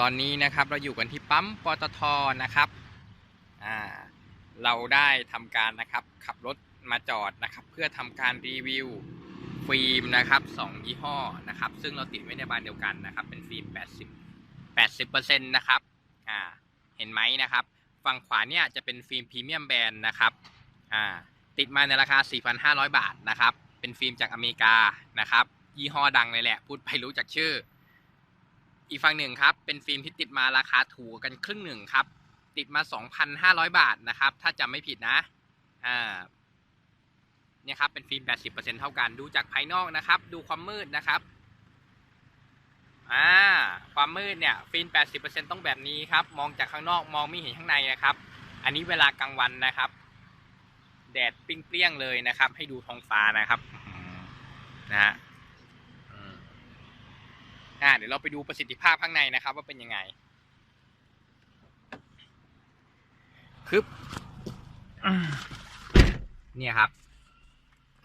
ตอนนี้นะครับเราอยู่กันที่ปั๊มปตทนะครับอ่าเราได้ทำการนะครับขับรถมาจอดนะครับ เพื่อทำการรีวิวฟิล์มนะครับสองยี่ห้อนะครับ ซึ่งเราติดไว้ในบานเดียวกันนะครับ เป็นฟิล์ม 80 80%นะครับอ่าเห็นไหมนะครับ ฝั่งขวาเนี่ยจะเป็นฟิล์มพรีเมียมแบรนด์นะครับอ่าติดมาในราคา 4,500 บาทนะครับ เป็นฟิล์มจากอเมริกานะครับ ยี่ห้อดังเลยแหละ พูดไปรู้จักชื่อ อีกฝั่งหนึ่งครับ เป็นฟิล์มที่ติดมาราคาถูกกันครึ่งหนึ่งครับ ติดมา 2,500 บาทนะครับ ถ้าจำไม่ผิดนะอ่าเนี่ยครับ เป็นฟิล์ม 80%เท่ากัน ดูจากภายนอกนะครับ ดูความมืดนะครับอ่าความมืดเนี่ย ฟิล์ม 80%ต้องแบบนี้ครับ มองจากข้างนอกมองไม่เห็นข้างในนะครับ อันนี้เวลากลางวันนะครับ แดดปิ้งเปรี้ยงเลยนะครับ ให้ดูท้องฟ้านะครับนะฮะ อ่าเดี๋ยวเราไปดูประสิทธิภาพข้างในนะครับ ว่าเป็นยังไงคือเนี่ยครับ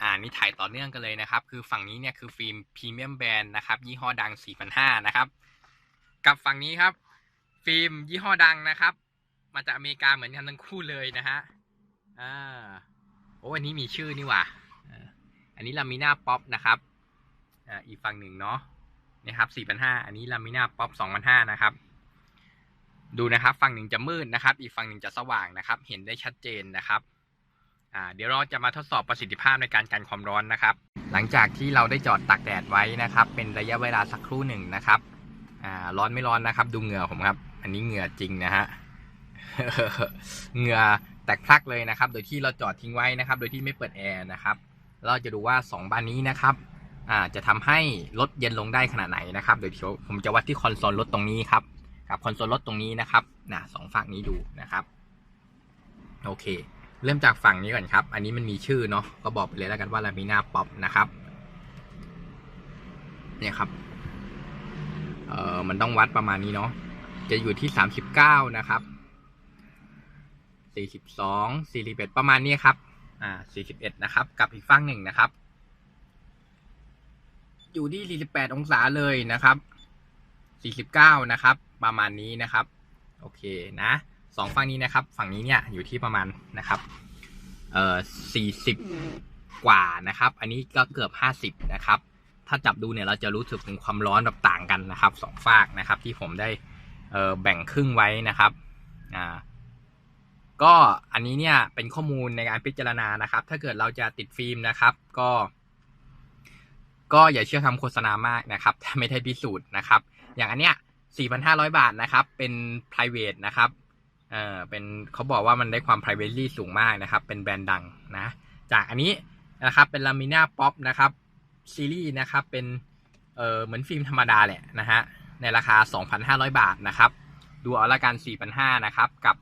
อ่านี่ถ่ายต่อเนื่องกันเลยนะครับ คือฝั่งนี้เนี่ยคือฟิล์มพรีเมียมแบรนด์นะครับ ยี่ห้อดัง 4,500 นะครับ กับฝั่งนี้ครับ ฟิล์มยี่ห้อดังนะครับ มาจากอเมริกาเหมือนกันทั้งคู่เลยนะฮะอ่าโอ้อันนี้มีชื่อนี่หว่าอันนี้ลามิน่าป๊อปนะครับ อ่าอีกฝั่งหนึ่งเนาะ นะครับ4,500 อันนี้ลามิน่าป๊อป2,500 นะครับ ดูนะครับ ฝั่งหนึ่งจะมืดนะครับ อีกฝั่งหนึ่งจะสว่างนะครับ เห็นได้ชัดเจนนะครับอ่าเดี๋ยวเราจะมาทดสอบประสิทธิภาพในการกันความร้อนนะครับ หลังจากที่เราได้จอดตากแดดไว้นะครับ เป็นระยะเวลาสักครู่หนึ่งนะครับอ่าร้อนไม่ร้อนนะครับ ดูเหงื่อผมครับ อันนี้เหงื่อจริงนะฮะเหงื่อแตกพลักเลยนะครับ โดยที่เราจอดทิ้งไว้นะครับ โดยที่ไม่เปิดแอร์นะครับ เราจะดูว่าสองบานนี้นะครับ อ่าจะทำให้รถเย็นลงได้ขนาดไหนนะครับเดี๋ยวผมจะวัดที่คอนโซลรถตรงนี้ครับกับคอนโซลรถตรงนี้นะครับนะสองฝั่งนี้ดูนะครับโอเค เริ่มจากฝั่งนี้ก่อนครับ อันนี้มันมีชื่อเนาะก็บอกไปเลยแล้วกันว่าลามิน่าป๊อปนะครับเนี่ยครับเอ่อมันต้องวัดประมาณนี้เนาะจะอยู่ที่สามสิบเก้านะครับสี่สิบสองสี่สิบเอ็ดประมาณนี้ครับอ่าสี่สิบเอ็ดนะครับ กับอีกฝั่งหนึ่งนะครับ อยู่ที่ 48 องศาเลยนะครับ 49 นะครับ ประมาณนี้นะครับ โอเคนะสองฝั่งนี้นะครับ ฝั่งนี้เนี่ยอยู่ที่ประมาณนะครับ เอ่อ 40 กว่านะครับ อันนี้ก็เกือบ 50 นะครับ ถ้าจับดูเนี่ยเราจะรู้สึกถึงความร้อนแบบต่างกันนะครับสองฝากนะครับ ที่ผมได้เอ่อแบ่งครึ่งไว้นะครับ อ่าก็อันนี้เนี่ยเป็นข้อมูลในการพิจารณานะครับ ถ้าเกิดเราจะติดฟิล์มนะครับ ก็ ก็อย่าเชื่อคำโฆษณามากนะครับถ้าไม่ได้พิสูจน์นะครับ อย่างอันเนี้ย 4,500 บาทนะครับ เป็น private นะครับ เออเป็นเขาบอกว่ามันได้ความ privacy สูงมากนะครับ เป็นแบรนด์ดังนะ จากอันนี้นะครับ เป็น Lamina Pop นะครับ ซีรีส์นะครับ เป็น เออเหมือนฟิล์มธรรมดาแหละนะฮะ ในราคา 2,500 บาทนะครับ ดูเอาละกัน 4,500นะครับ กับ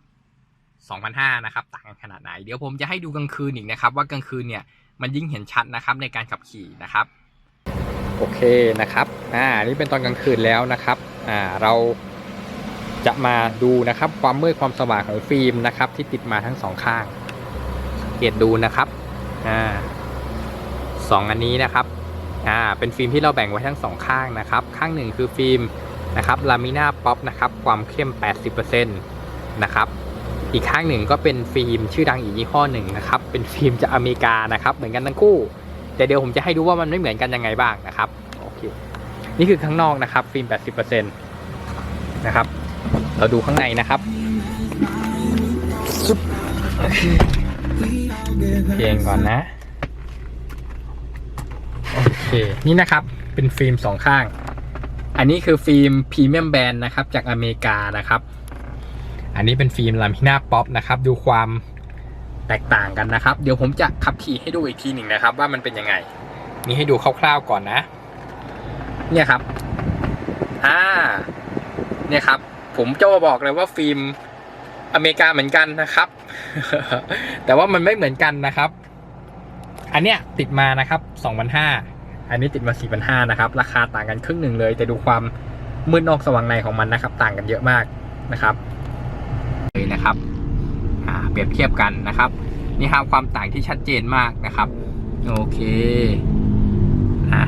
2,500นะครับ ต่างกันขนาดไหน เดี๋ยวผมจะให้ดูกลางคืนอีกนะครับ ว่ากลางคืนเนี่ย มันยิ่งเห็นชัดนะครับในการขับขี่นะครับ โอเคนะครับอ่านี่เป็นตอนกลางคืนแล้วนะครับอ่าเราจะมาดูนะครับความมืดความสว่างของฟิล์มนะครับ ที่ติดมาทั้งสองข้างสังเกตดูนะครับอ่าสองอันนี้นะครับอ่าเป็นฟิล์มที่เราแบ่งไว้ทั้งสองข้างนะครับ ข้างหนึ่งคือฟิล์มนะครับลามิน่าป๊อปนะครับความเข้ม 80%นะครับอีกข้างหนึ่งก็เป็นฟิล์มชื่อดังอีกยี่ห้อหนึ่งนะครับเป็นฟิล์มจากอเมริกานะครับเหมือนกันทั้งคู่ แต่เดี๋ยวผมจะให้ดูว่ามันไม่เหมือนกันยังไงบ้างนะครับโอเคนี่คือข้างนอกนะครับ ฟิล์ม 80%นะครับ เราดูข้างในนะครับซุปโอเคเพลงก่อนนะโอเคนี่นะครับเป็นฟิล์มสองข้าง อันนี้คือฟิล์มพรีเมียมแบรนด์นะครับ จากอเมริกานะครับ อันนี้เป็นฟิล์มลามิน่าป๊อปนะครับ ดูความ แตกต่างกันนะครับ เดี๋ยวผมจะขับขี่ให้ดูอีกทีหนึ่งนะครับ ว่ามันเป็นยังไง นี่ให้ดูคร่าวๆก่อนนะ เนี่ยครับ อ่า เนี่ยครับ ผมจะบอกเลยว่าฟิล์มอเมริกาเหมือนกันนะครับ แต่ว่ามันไม่เหมือนกันนะครับ อันเนี้ยติดมานะครับ2,500อันนี้ติดมา4,500นะครับ ราคาต่างกันครึ่งหนึ่งเลย แต่ดูความมืดนอกสว่างในของมันนะครับ ต่างกันเยอะมากนะครับเลยนะครับ เปรียบเทียบกันนะครับ นี่ครับความต่างที่ชัดเจนมากนะครับ โอเคอะ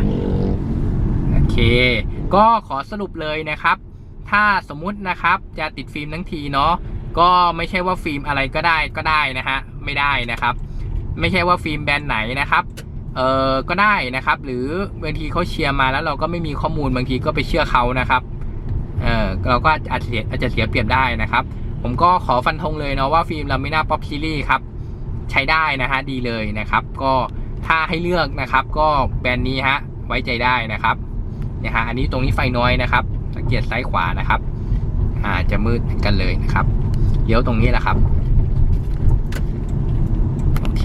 โอเค ก็ขอสรุปเลยนะครับ ถ้าสมมุตินะครับจะติดฟิล์มทั้งทีเนาะก็ไม่ใช่ว่าฟิล์มอะไรก็ได้ก็ได้นะฮะไม่ได้นะครับ ไม่ใช่ว่าฟิล์มแบรนด์ไหนนะครับเออก็ได้นะครับ หรือบางทีเขาเชียร์มาแล้วเราก็ไม่มีข้อมูลบางทีก็ไปเชื่อเขานะครับเออเราก็อาจจะเสียอาจจะเสียเปรียบได้นะครับ ผมก็ขอฟันธงเลยเนาะว่าฟิล์มลามิน่าป๊อปซีรีส์ครับ ใช้ได้นะฮะดีเลยนะครับ ก็ถ้าให้เลือกนะครับ ก็แบรนด์นี้ฮะไว้ใจได้นะครับเนี่ยฮะอันนี้ตรงนี้ไฟน้อยนะครับสังเกตซ้ายขวานะครับ อ่าจะมืดกันเลยนะครับเดี๋ยวตรงนี้แหละครับ โอเค